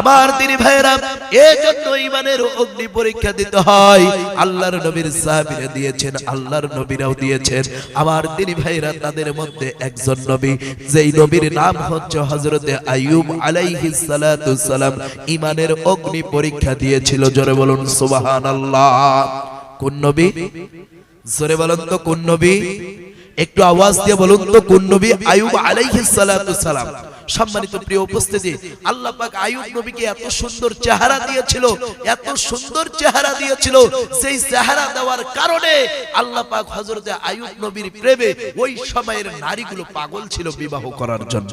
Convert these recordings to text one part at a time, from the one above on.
আমার দিনী ভাইরা এই জন্য ইমানের অগ্নি পরীক্ষা দিতে হয়। আল্লাহর নবীর সাহাবীরা দিয়েছেন, আল্লাহর নবীরাও দিয়েছেন। আমার দিনী ভাইরা তাদের মধ্যে একজন নবী, যেই নবীর নাম হচ্ছে হযরতে আইয়ুব আলাইহিস সালাতু সালাম ইমানের অগ্নি পরীক্ষা দিয়েছিল। জোরে বলুন, সুবহানাল্লাহ। কোন নবী? জোরে বলুন তো, কোন নবী? একটু আওয়াজ দিয়ে বলুন তো, কোন নবী? আইয়ুব আলাইহিস সালাতু সালাম। সম্মানিত প্রিয় উপস্থিতি, আল্লাহ পাক আইয়ুব নবীকে এত সুন্দর চেহারা দিয়েছিল, এত সুন্দর চেহারা দিয়েছিল, সেই চেহারা দেওয়ার কারণে আল্লাহ পাক হযরতে আইয়ুব নবীর প্রেমে ওই সময়ের নারীগুলো পাগল ছিল বিবাহ করার জন্য।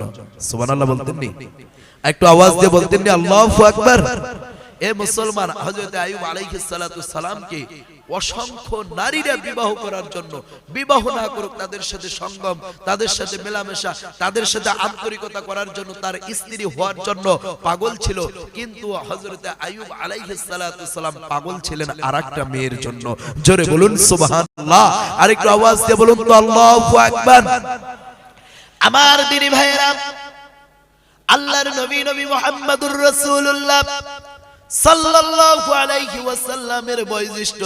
সুবহানাল্লাহ বলতেন নি? একটু আওয়াজ দিয়ে বলতেন নি, আল্লাহু আকবার। এ মুসলমান হযরত আইয়ুব আলাইহিস সালাতু সালামকে অসংখ্য নারীরা বিবাহ করার জন্য, বিবাহ না করুক তাদের সাথে সঙ্গম, তাদের সাথে মেলামেশা, তাদের সাথে আন্তরিকতা করার জন্য তার স্ত্রী হওয়ার জন্য পাগল ছিল। কিন্তু আলাইহিস সালাতু সালাম পাগল ছিলেন আরেকটা মেয়ের জন্য। জোরে বলুন, সুবহানাল্লাহ। আরেকটু আওয়াজ দিয়ে বলুন তো, আল্লাহু আকবার। আমার দিনী ভাইয়েরা, আল্লাহর নবী নবী মুহাম্মদুর রাসূলুল্লাহ। সাল্লাল্লাহু আলাইহি ওয়াসাল্লামের বয়োজ্যেষ্ঠ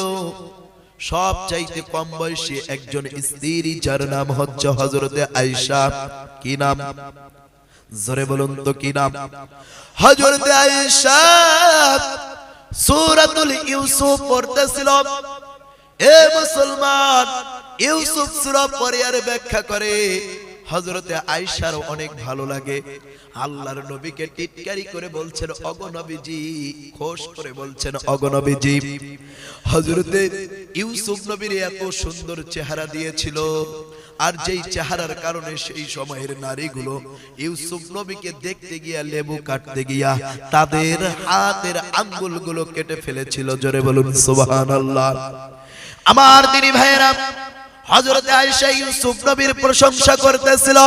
সব চাইতে কম বয়সী একজন স্ত্রী যার নাম হচ্ছে হযরতে আয়েশা। কি নাম? জোরে বলুন তো কি নাম? হযরতে আয়েশা সূরাতুল ইউসুফ পড়তেছিল। এ মুসলমান, ইউসুফ সূরা পড়ে আর ব্যাখ্যা করে হযরতে আয়েশার অনেক ভালো লাগে। আল্লাহর নবীকে টিটকারি করে বলছেন অগনবীজি খোশ করে বলছেন অগনবীজি হজরতে ইউসুফ নবীর এত সুন্দর চেহারা দিয়েছিল। আর যেই চেহারার কারণে সেই সময়ের নারীগুলো ইউসুফ নবীকে দেখতে গিয়া লেবু কাটতে গিয়া তাদের হাতের আঙ্গুলগুলো কেটে ফেলেছিল। জোরে বলুন, সুবহানাল্লাহ। আমার দিনী ভাইয়েরা হযরতে আয়েশা ইউসুফ নবীর প্রশংসা করতেছিল।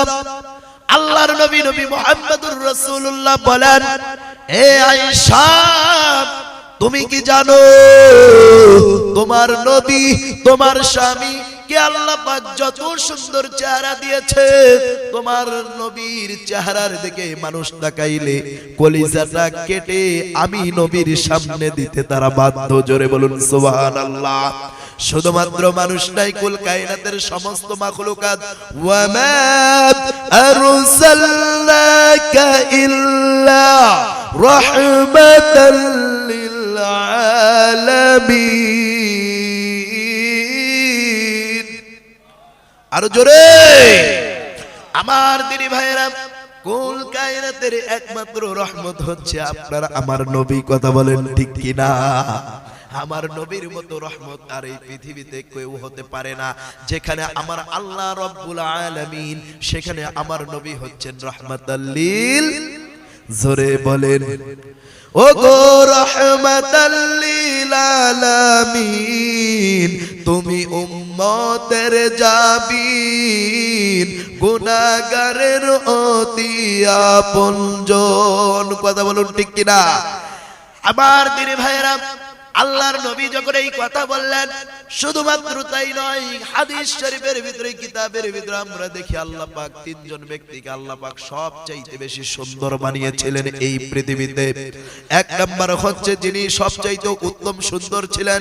আল্লাহর নবী নবী মোহাম্মদুর রাসূলুল্লাহ বলেন, এ আয়েশা, তুমি কি জানো, তোমার নবী, তোমার স্বামী কে আল্লাহ পাক যত সুন্দর চেহারা দিয়েছে, তোমার নবীর চেহারার দিকে মানুষ তাকাইলে কলিজাটা কেটে আমি নবীর সামনে দিতে তারা বাধ্য। জোরে বলুন, সুবহানাল্লাহ। শুধুমাত্র মানুষ নাই, কুল কায়নাতের সমস্ত মাখলুকাত। ওয়ামা আরসালনাকা ইল্লা রাহমাতাল লিল আলামিন। আরও জোরে। আমার দিনী ভাইয়েরা কুল কায়নাতের একমাত্র রহমত হচ্ছে আপনার আমার নবী কথা বলেন ঠিক কিনা? আমার নবীর মতো রহমত আর এই পৃথিবীতে কেউ হতে পারে না। যেখানে আমার আল্লাহ রব্বুল আলামিন, সেখানে আমার নবী হচ্ছেন রহমাতাল্লিল। জোরে বলেন। ও গো রহমাতাল্লিল তুমি উম্মতের যাবিন গুণাগারের অতি আপনজন। কথা বলুন ঠিক কিনা? আমার দিনে ভাইয়েরা আল্লাহর নবী যখন এই কথা বললেন, শুধুমাত্র তাই নয়, হাদিস শরীফের ভিতরে, কিতাবের ভিতরে আমরা দেখি আল্লাহ পাক তিনজন ব্যক্তিকে আল্লাহ পাক সবচাইতে বেশি সুন্দর বানিয়েছিলেন এই পৃথিবীতে। এক নাম্বার হচ্ছে যিনি সবচাইতে উত্তম সুন্দর ছিলেন,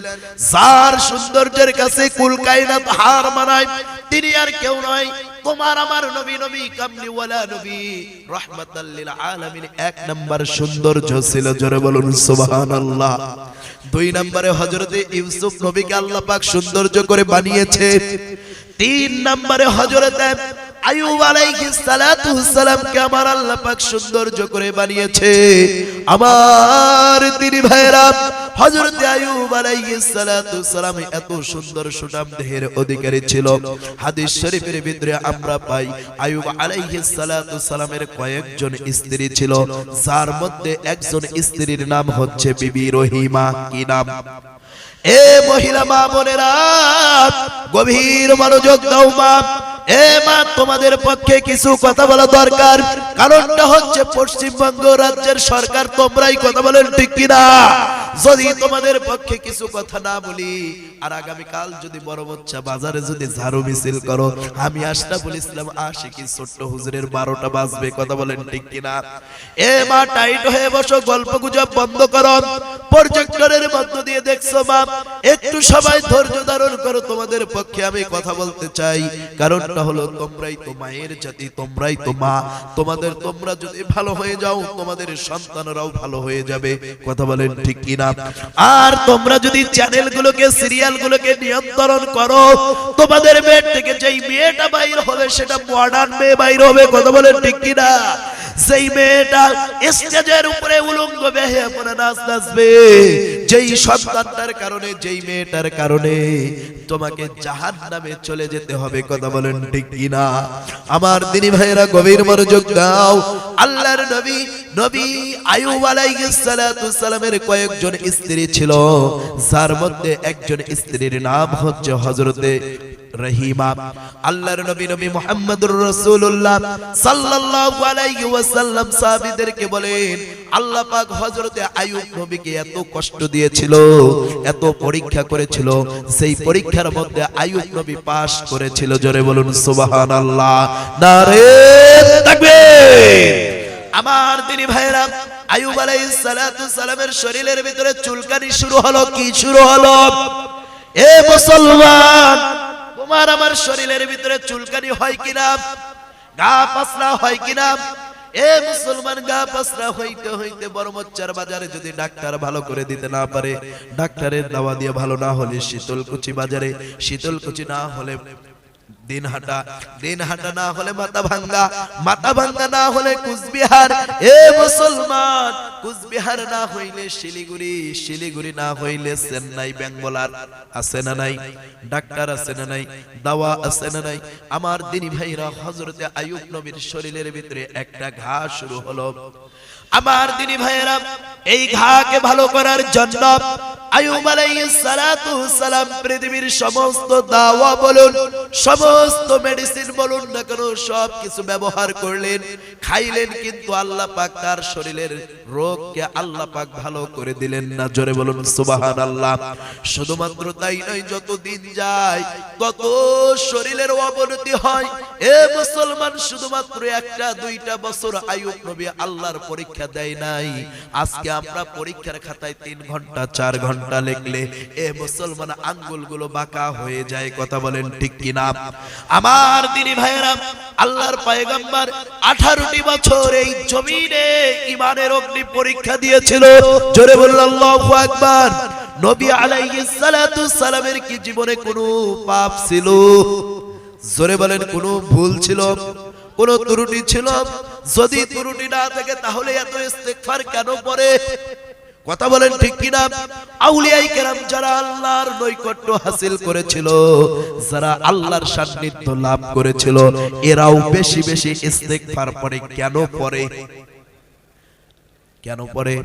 যার সৌন্দর্যের কাছে কুল কায়নাত হার মানায়, তিনি আর কেউ নয় তোমার আমার নবী নবী, কামলি ওয়ালা নবী, রাহমাতাল লিল আলামিন। এক নাম্বার সৌন্দর্য ছিল, জোরে বলুন, সুবহানাল্লাহ। দুই নম্বরে হযরতে ইউসুফ নবীকে আল্লাহ পাক সৌন্দর্য করে বানিয়েছে। তিন নম্বরে হযরতে আইয়ুব আলাইহিস সালাতু সালামকে আমার আল্লাহ পাক সৌন্দর্য করে বানিয়েছে। আমার তিনি ভাইরা হযরতে আইয়ুব আলাইহিস সালাতু সালাম এত সুন্দর সুঠাম দেহের অধিকারী ছিল। হাদিস শরীফের ভিতরে আমরা পাই আইয়ুব আলাইহিস সালাতু সালামের কয়েকজন স্ত্রী ছিল, যার মধ্যে একজন স্ত্রীর নাম হচ্ছে বিবি রহিমা। কি নাম? এ মহিলা মা বোনেরা, গভীর মনোযোগ দাও মা। তোমাদের পক্ষে কিছু কথা বলা দরকার। কারণটা হচ্ছে পশ্চিমবঙ্গ রাজ্যের সরকার, তোমরাই কথা বলেন ঠিক কিনা? যদি তোমাদের পক্ষে কিছু কথা না বলি, আর আগামী কাল যদি বড় বাচ্চা বাজারে যদি ঝাড়ু মিছিল করো, আমি আশরাফুল ইসলাম আশিকি ছোট্ট হুজুরের বারোটা বাজবে, কথা বলেন ঠিক কিনা? এ মা, টাইট হয়ে বসো, গল্প গুজব বন্ধ করো। প্রজেক্টরের মধ্য দিয়ে দেখছ মা, একটু সবাই ধৈর্য ধারণ করো, তোমাদের পক্ষে আমি কথা বলতে চাই। কারণটা হলো, তোমরাই তো মায়ের জাতি, তোমরাই তো মা। তোমাদের তোমরা যদি ভালো হয়ে যাও, তোমাদের সন্তানরাও ভালো হয়ে যাবে। কথা বলেন ঠিক কিনা? আর তোমরা যদি চ্যানেলগুলোকে, সিরিয়ালগুলোকে নিয়ন্ত্রণ করো, তোমাদের মেয়ের থেকে যেই মেয়েটা বাইর হবে, সেটা মডার্ন মেয়ে বাইর হবে। কথা বলেন ঠিক কিনা? সেই মেয়েটা স্টেজের উপরে উলঙ্গ বেহে পরে নাচ নাচবে, যেই সন্তানটার কারণে, যেই মেয়েটার কারণে তোমাকে জাহান নামে চলে যেতে হবে, কথা বলেন ঠিক কিনা? আমার দিনী ভাইয়েরা, গভীর মনোযোগ দাও। আল্লাহর নবী নবী আয়ুব আলাইহিস সালাতু সালামের কয়েকজন স্ত্রী ছিল, যার মধ্যে একজন স্ত্রীর নাম হচ্ছে হযরতে রহিমা, আল্লাহর নবী নবী মুহাম্মদুর রাসূলুল্লাহ সাল্লাল্লাহু আলাইহি ওয়াসাল্লাম সাহাবীদেরকে বলেন, আল্লাহ পাক হযরতে আইয়ুব নবীকে এত কষ্ট দিয়েছিল, এত পরীক্ষা করেছিল, সেই পরীক্ষার মধ্যে আইয়ুব নবী পাস করেছিল। জোরে বলুন, সুবহানাল্লাহ। নারে তাকবীর। আমার দিনী ভাইরা আইয়ুব আলাইহিস সালাতু সালামের শরীরের ভিতরে চুলকানি শুরু হলো, কি শুরু হলো? এ মুসলমান তোমার আমার শরীরের ভিতরে চুলকানি হয় কিনা? গা পাসরা হয় কিনা? এ মুসলমান, গা পাসরা হইতে হইতে বড় মচ্চার বাজারে যদি ডাক্তার ভালো করে দিতে না পারে, ডাক্তারের দাওয়া দিয়ে ভালো না হলে শীতলকুচি বাজারে, শীতলকুচি না হলে দিনহাটা দিনহাটা না হলে মাথা ভাঙ্গা মাথা ভাঙ্গা না হলে কুচবিহার। এ মুসলমান, কুচবিহার না হইলে শিলিগুড়ি শিলিগুড়ি না হইলে চেন্নাই বেঙ্গলার আছে না নাই? ডাক্তার আছে না নাই? দাওয়া আছে না নাই? আমার দিনী ভাইরা হজরতে আয়ুব নবীর শরীরের ভিতরে একটা ঘা শুরু হলো। আমার দিনী ভাইয়েরা, এই ঘাকে ভালো করার জন্য আয়ুব সালাম পৃথিবীর সমস্ত দাওয়া বলুন, সমস্ত মেডিসিন বলুন না কেন, সব কিছু ব্যবহার করলেন, খাইলেন কিন্তু আল্লাহ পাক তার শরীরের রোগকে আল্লাহ পাক ভালো করে দিলেন না। জোরে বলুন শুধুমাত্র তাই নয় যত দিন যায়, তত শরীরের অবনতি হয়। এ মুসলমান শুধুমাত্র একটা, দুইটা বছর আয়ুব নবী আল্লাহর পরীক্ষা দেয় নাই। আজকে আমরা পরীক্ষার খাতায় তিন ঘণ্টা, চার ঘণ্টা লিখলে এ মুসলমান আঙ্গুলগুলো বাঁকা হয়ে যায়, কথা বলেন ঠিক কিনা? আমার দিনী ভাইয়েরা, আল্লাহর পায়গাম্বার আঠারোটি বছর এই জমিনে ইমানের অগ্নি পরীক্ষা দিয়েছিল। জোরে বলল আল্লাহু আকবার। নবী আলাইহিস সালাতু সালামের কি জীবনে কোনো পাপ ছিল? জোরে বলেন, কোনো ভুল ছিল? কোন ত্রুটি ছিল? যদি ত্রুটি না থাকে, তাহলে এত ইস্তেগফার কেন পড়ে কথা বলেন ঠিক কিনা? আউলিয়াই কেরাম যারা আল্লাহর নৈকট্য হাসিল করেছিল, যারা আল্লাহর সান্নিধ্য লাভ করেছিল, এরাও বেশি বেশি ইস্তেগফার পড়ে কেন পড়ে? কেন পড়ে?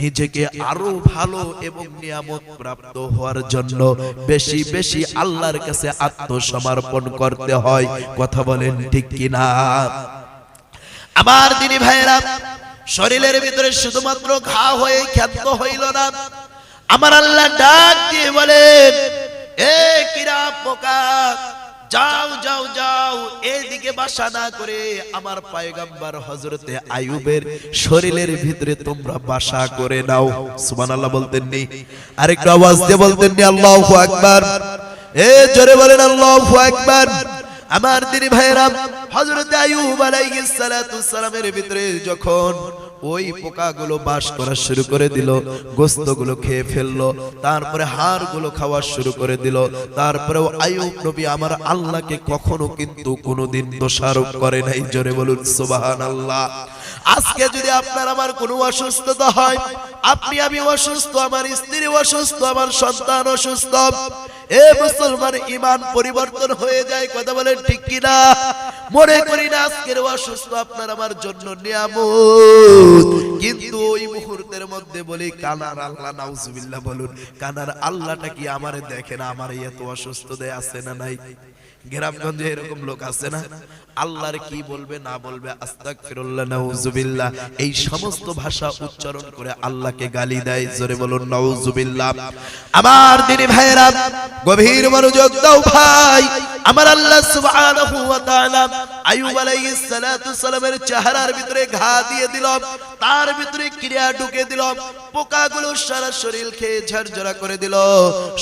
নিজেকে আরও ভালো এবং নিয়ামত প্রাপ্ত হওয়ার জন্য বেশি বেশি আল্লাহর কাছে আত্মসমর্পণ করতে হয়। কথা বলেন ঠিক কিনা? আমার দিনী ভাইয়েরা, শরীরের ভিতরে শুধুমাত্র ঘা হয়ে ক্ষান্ত হইল না। আমার আল্লাহ ডাক দিয়ে বলেন, এ কিরা পোকা, যাও যাও যাও এইদিকে বাসা না করে আমার পায়গাম্বার হজরতে আয়ুবের শরীরের ভিতরে তোমরা বাসা করে নাও। সুবহানাল্লাহ বলতেন নি। আরেকটু আওয়াজ দিয়ে বলতেন নি, আল্লাহু আকবার। এ জোরে বলেন, আল্লাহু আকবার। আমার দিনী ভাইরা হযরত আইয়ুব আলাইহিস সালাতু সালামের ভিতরে যখন ওই পোকাগুলো বাস করা শুরু করে দিল, গোস্তগুলো খেয়ে ফেলল, তারপরে হাড়গুলো খাওয়া শুরু করে দিল তারপরে আইয়ুব নবী আমার আল্লাহকে কখনো কিন্তু কোনোদিন দোষারোপ করে নাই। জোরে বলুন, সুবহানাল্লাহ। আজকে যদি আপনার আমার কোনো অসুস্থতা হয়, আপনি আমি অসুস্থ, আমার স্ত্রী অসুস্থ, আমার সন্তান অসুস্থ এ মুসলমান ইমান পরিবর্তন হয়ে যায়, কথা বলেন ঠিক কিনা? মনে করি না আজকের অসুস্থ আপনার আমার জন্য নিয়ামত। কিন্তু ওই মুহূর্তের মধ্যে বলি, কানার আল্লাহ, নাউজুবিল্লাহ বলুন, কানার আল্লাহটা কি আমারে দেখে না, আমার এত অসুস্থ দেয় আছে না নাই? গ্রামগঞ্জে এরকম লোক আছে না? আল্লাহর কি বলবে, না বলবে, আস্তাগফিরুল্লাহ, নাউজুবিল্লাহ। এই সমস্ত ভাষা উচ্চারণ করে আল্লাহকে গালি দেয়, জোরে বলুন, নাউজুবিল্লাহ। আমার দিনী ভাইরা গভীর মনোযোগ দাও ভাই। আমার আল্লাহ সুবহানাহু ওয়া তাআলা আইয়ুব আলাইহিস সালাতু সালামের চেহারার ভিতরে ঘা দিয়ে দিল, তার ভিতরে ক্রিয়া ঢুকে দিল, পোকাগুলো সারা শরীর খেয়ে ঝরঝরা করে দিল।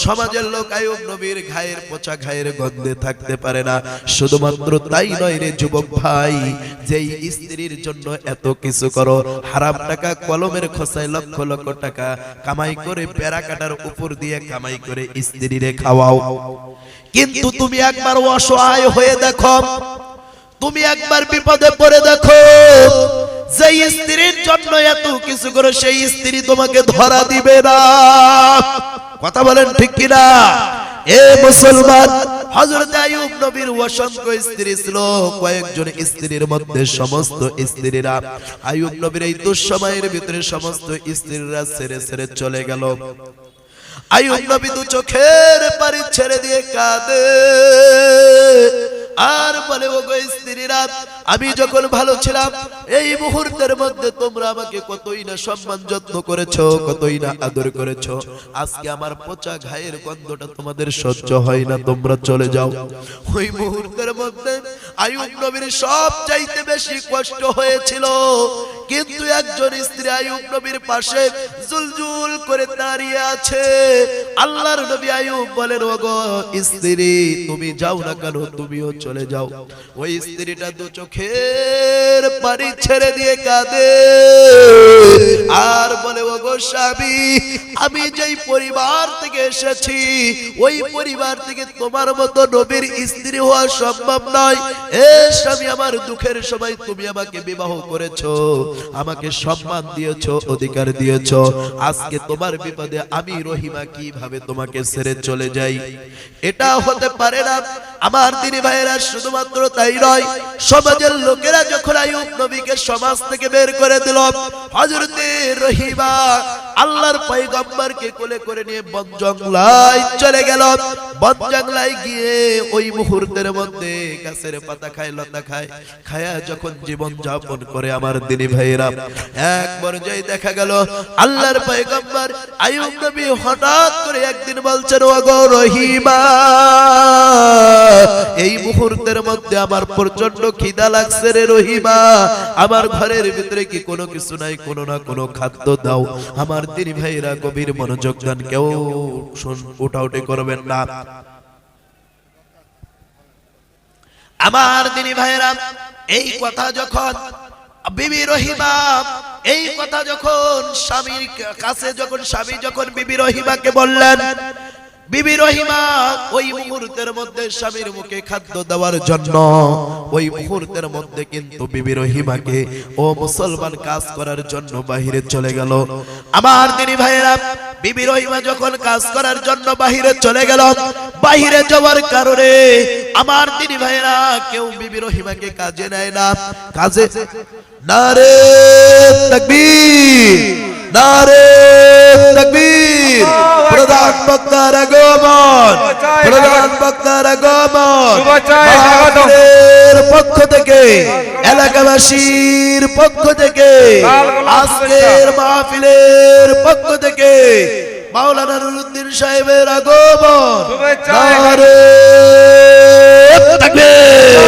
সমাজের লোক আইয়ুব নবীর ঘায়ের পচা ঘায়ের গন্ধে থাকতে পারে না। শুধুমাত্র তাই নয় রে যুবক ভাই, যেই স্ত্রীর জন্য এত কিছু করো, হারাম টাকা কলমের খোসায় লক্ষ লক্ষ টাকা কামাই করে পেরা কাটার উপর দিয়ে কামাই করে স্ত্রীরে খাওয়াও। কিন্তু তুমি একবার অসহায় হয়ে দেখো। তুমি একবার বিপদে পড়ে দেখো। যে স্ত্রীর জন্য এত কিছু করে, সেই স্ত্রী তোমাকে ধরা দিবে না। কথা বলেন ঠিক কিনা? এ মুসলমান, হযরত আইয়ুব নবীর অসংখ্য স্ত্রী ছিল। কয়েকজন স্ত্রীর মধ্যে সমস্ত স্ত্রীরা, আইয়ুব নবীর এই দুঃসময়ের ভিতরে সমস্ত স্ত্রীরা ছেড়ে ছেড়ে চলে গেল। আইয়ুব নবী দু চোখের পানি ছেড়ে দিয়ে কাঁদে। আর বলে ও গো স্ত্রীরা, আমি যখন ভালো ছিলাম, এই মুহূর্তের মধ্যে তোমরা আমাকে কতই না সম্মান যত্ন করেছ, কতই না আদর করেছ। আজকে আমার পচা ঘায়ের গন্ধটা তোমাদের সহ্য হয় না, তোমরা চলে যাও। ওই মুহূর্তের মধ্যে আয়ুব নবীর সব চাইতে বেশি কষ্ট হয়েছিল। কিন্তু একজন স্ত্রী আয়ুব নবীর পাশে জুলজুল করে দাঁড়িয়ে আছে। আল্লাহর নবী আয়ুব বলেন, ওগো স্ত্রী, তুমি যাও না কেন? তুমিও চলে যাও। ওই স্ত্রীটা দু চোখের পানি ছেড়ে দিয়ে কাঁদে। আর বলে, ওগো স্বামী, আমি যেই পরিবার থেকে এসেছি, ওই পরিবার থেকে তোমার মতো নবীর স্ত্রী হওয়া সম্ভব নয়। এ স্বামী, আমার দুঃখের সময় তুমি আমাকে বিবাহ করেছ, আমাকে সম্মান দিয়েছ, অধিকার দিয়েছ। আজকে তোমার বিপদে আমি রহিমা কীভাবে তোমাকে ছেড়ে চলে যাই? এটা হতে পারে না। আমার দিনী ভাইয়েরা, শুধুমাত্র তাই নয়, সমাজের লোকেরা যখন আইয়ুব নবীকে সমাজ থেকে বের করে দিল, হযরতে রহিমা আল্লাহর পয়গম্বরকে কোলে করে নিয়ে বন জঙ্গলায় চলে গেল। বন জঙ্গলায় গিয়ে ওই মুহূর্তের মধ্যে গাছের পাতা খায়, লতা খায়, খায়া যখন জীবন যাপন করে আমার দিনী ভাইয়েরা, এক পর্যায়ে দেখা গেল, আল্লাহর পয়গম্বর আইয়ুব নবী হঠাৎ করে একদিন বলছেন ও গো রহিমা! এই মুহূর্তের মধ্যে আমার প্রচণ্ড খিদা লাগছে রে রহিমা। আমার ঘরের ভিতরে কি কোনো কিছু নাই, কোনো না কোনো খাদ্য দাও। আমার দিনী ভাইরা গভীর মনোযোগ দেন, কেউ উঠাউটি করবেন না। আমার দিনী ভাইরা এই কথা যখন বিবি রহিমা, এই কথা যখন স্বামীর কাছে যখন স্বামী, যখন বিবি রহিমাকে বললেন বিবি রহিমা, ওই মুহূর্তের মধ্যে স্বামীর মুখে খাদ্য দেওয়ার জন্য, ওই মুহূর্তের মধ্যে কিন্তু বিবি রহিমাকে, ও মুসলমান কাজ করার জন্য বাহিরে চলে গেল। আমার দিনী ভাইয়েরা, বিবি রহিমা যখন কাজ করার জন্য বাহিরে চলে গেল, বাহিরে যাওয়ার কারণে আমার দিনী ভাইয়েরা, কেউ বিবি রহিমাকে কাজে নেয় না। কাজে না রে, তাকবীর। নারে তাকবীর। প্রধান বক্তার আগমন। প্রধান বক্তার আগমন। পক্ষ থেকে এলাকাবাসীর পক্ষ থেকে আজকের মাহফিলের পক্ষ থেকে মাওলানা নুরুদ্দিন সাহেবের আগমন। নারে তাকবীর।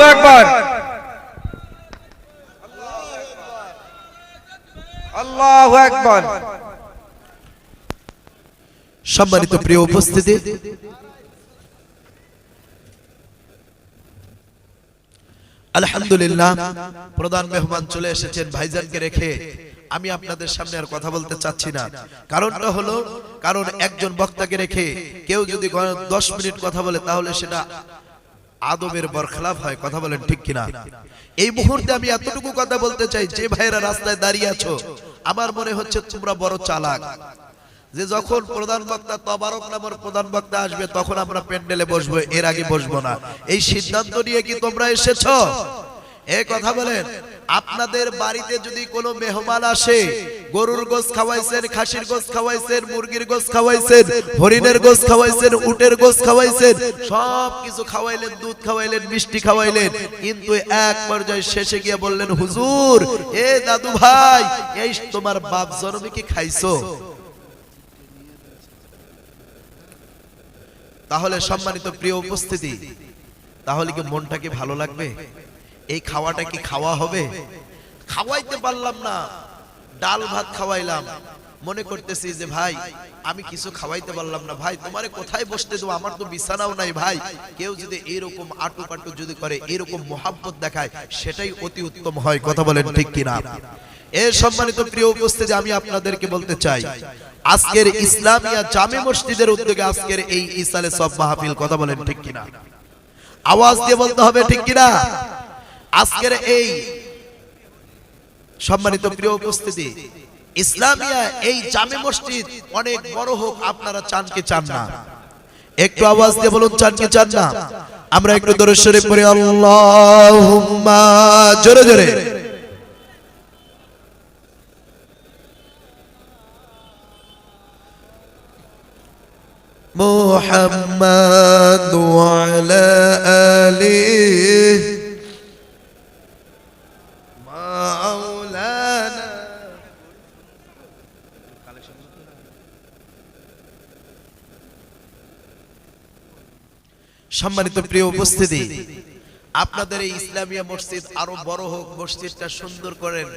আল্লাহু আল্লাহু আকবার। সম্মানিত প্রিয় উপস্থিতি আলহামদুলিল্লাহ প্রধান মেহমান চলে এসেছেন ভাইজানকে রেখে। আমি আপনাদের সামনে আর কথা বলতে চাচ্ছি না। কারণটা হলো কারণ একজন বক্তাকে রেখে কেউ যদি দশ মিনিট কথা বলে তাহলে সেটা আদবের বরখলাফ হয়, কথা বলেন ঠিক কিনা? এই মুহূর্তে আমি এতটুকু কথা বলতে চাই, যে ভাইরা রাস্তায় দাঁড়িয়ে আছো, আমার মনে হচ্ছে তোমরা বড় চালাক। যে যখন প্রধান বক্তা তবারক নামের প্রধান বক্তা আসবে, তখন আমরা প্যান্ডেলে বসবো, এর আগে বসবো না। এই সিদ্ধান্ত নিয়ে কি তোমরা এসেছ? এ কথা বলেন, আপনাদের বাড়িতে যদি কোনো মেহমান আসে, গরুর গোস খাওয়াইছেন, খাসির গোস খাওয়াইছেন, মুরগির গোস খাওয়াইছেন, হরিণের গোস খাওয়াইছেন, উটের গোস খাওয়াইছেন, সব কিছু খাওয়াইলেন, দুধ খাওয়াইলেন, মিষ্টি খাওয়াইলেন, কিন্তু এক পর্যায়ে শেষে গিয়ে বললেন, হুজুর, এ দাদু ভাই, এই তোমার বাপ জন্মে কি খাইছো? তাহলে সম্মানিত প্রিয় উপস্থিতি, তাহলে কি মনটা কি ভালো লাগবে? এই খাওয়াটা কি খাওয়া হবে? খাওয়াইতে পারলাম না। ডাল ভাত খাওয়াইলাম। মনে করতেছি যে, ভাই, আমি কিছু খাওয়াইতে পারলাম না। ভাই, তোমারে কোথায় বসতে দেবো? আমার তো বিছানাও নাই, ভাই। কেউ যদি এরকম আটু পাটু যদি করে, এরকম মোহাব্বত দেখায়, সেটাই অতি উত্তম হয়। কথা বলেন ঠিক কিনা? এর সম্মানিত প্রিয় উপস্থিতি আমি আপনাদেরকে বলতে চাই, আজকের ইসলামিয়া জামে মসজিদের উদ্যোগে আজকের এই ইসালে সব মাহফিল, কথা বলেন ঠিক কিনা? আওয়াজ দিয়ে বলতে হবে ঠিক কিনা? আজকের এই সম্মানিত প্রিয় উপস্থিতি, ইসলামিয়া এই জামে মসজিদ অনেক বড় হোক আপনারা চান কি চান না। একটু আওয়াজ দিয়ে বলুন, চান কি চান না? আমরা একটু দরুদ শরীফ পড়ি, আল্লাহুম্মা, জোরে জোরে। মুহাম্মাদ ওয়া আলা আলিহি সম্মানিত প্রিয় উপস্থিতি। আপনাদের এই ইসলামিয়া মসজিদ আরও বড় হোক মসজিদটা সুন্দর করেন।